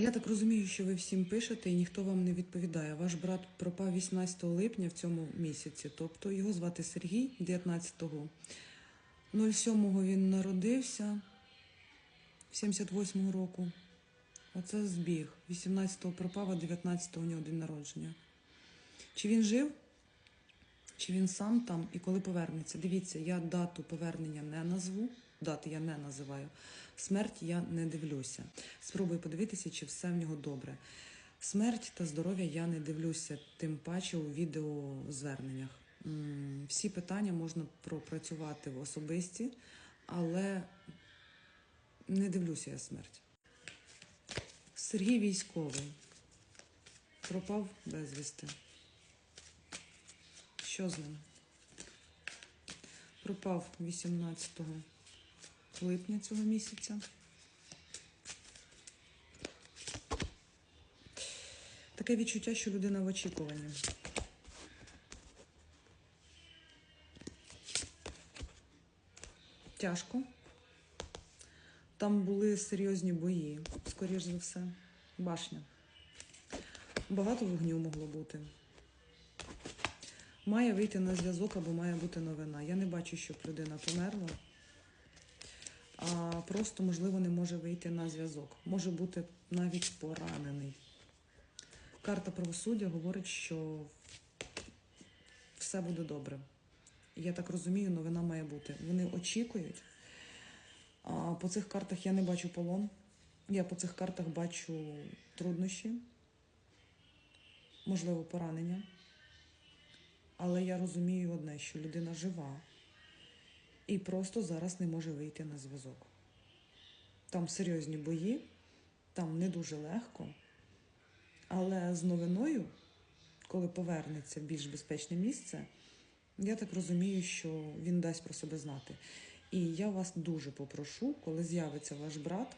Я так розумію, що ви всім пишете і ніхто вам не відповідає. Ваш брат пропав 18 липня в цьому місяці, тобто його звати Сергій 19-го. 07-го він народився 78-го року. Оце збіг. 18-го пропав, а 19-го у нього день народження. Чи він жив? Чи він сам там і коли повернеться? Дивіться, я дату повернення не назву, дати я не називаю. Смерть я не дивлюся. Спробую подивитися, чи все в нього добре. Смерть та здоров'я я не дивлюся, тим паче у відеозверненнях. Всі питання можна пропрацювати в особисті, але не дивлюся я смерть. Сергій військовий. Пропав безвісти. Що з ним? Пропав 18 липня цього місяця. Таке відчуття, що людина в очікуванні. Тяжко. Там були серйозні бої, скоріш за все. Башня. Багато вогню могло бути. Має вийти на зв'язок або має бути новина. Я не бачу, щоб людина померла, просто, можливо, не може вийти на зв'язок. Може бути навіть поранений. Карта правосуддя говорить, що все буде добре. Я так розумію, новина має бути. Вони очікують. По цих картах я не бачу полон. Я по цих картах бачу труднощі, можливо, поранення. Але я розумію одне, що людина жива і просто зараз не може вийти на зв'язок. Там серйозні бої, там не дуже легко. Але з новиною, коли повернеться в більш безпечне місце, я так розумію, що він дасть про себе знати. І я вас дуже попрошу, коли з'явиться ваш брат,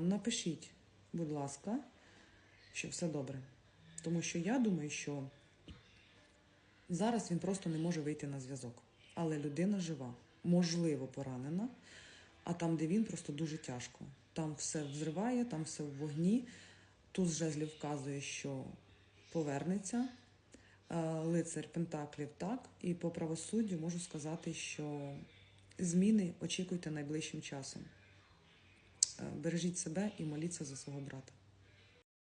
напишіть, будь ласка, що все добре. Тому що я думаю, що зараз він просто не може вийти на зв'язок. Але людина жива, можливо, поранена, а там, де він, просто дуже тяжко. Там все взриває, там все в вогні. Туз жезлів вказує, що повернеться. Е, Лицар Пентаклів так. І по правосуддю можу сказати, що зміни очікуйте найближчим часом. Е, Бережіть себе і моліться за свого брата.